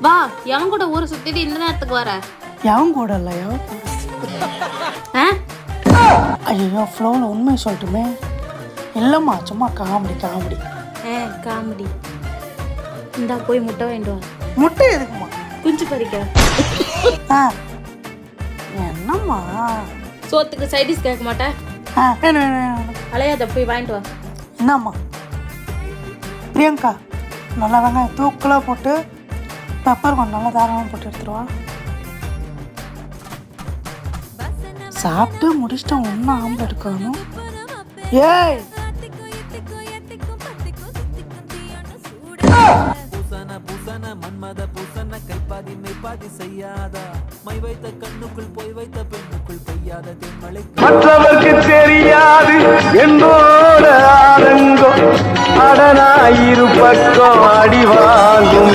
வா என் கூட ஊரை சுத்திட்டு இந்த நேரத்துக்கு வர. எவன் கூட இல்லை எவன் கூட ஆ? ஐயோ ஃப்ளோவில் உண்மை சொல்லட்டுமே. இல்லைம்மா சும்மா காமெடி காமெடி ஏ காமெடி இந்தா போய் முட்டை வாங்கிட்டு வா. முட்டை எதுக்குமா? குஞ்சு பறிக்க. ஆ. என்னம்மா? சோத்துக்கு சைடிஸ் கேட்க மாட்டேன் அலையாத போய் வாங்கிட்டு வா. என்னம்மா? பிரியங்கா நல்லா வெங்காயம் தூக்கலாக போட்டு பெப்பர் கொஞ்சம் நல்லா தாராளமாக போட்டு எடுத்துருவா. சாப்பிட்டு முடிச்சிட்டு ஒன்றும் ஆம்பளை எடுக்கணும். ஏய்! பூசன பூசன மன்மத பூசன கைப்பாதி மெய்ப்பாதி செய்யாதா? மை வைத்த கண்ணுக்குள் போய் வைத்த பெண்ணுக்குள் பெய்யாத தென்மழை மற்றவர்க்கு தெரியாது என்னோட ஆனந்தம் அடனாயிரு பக்கம் அடி வாங்கும்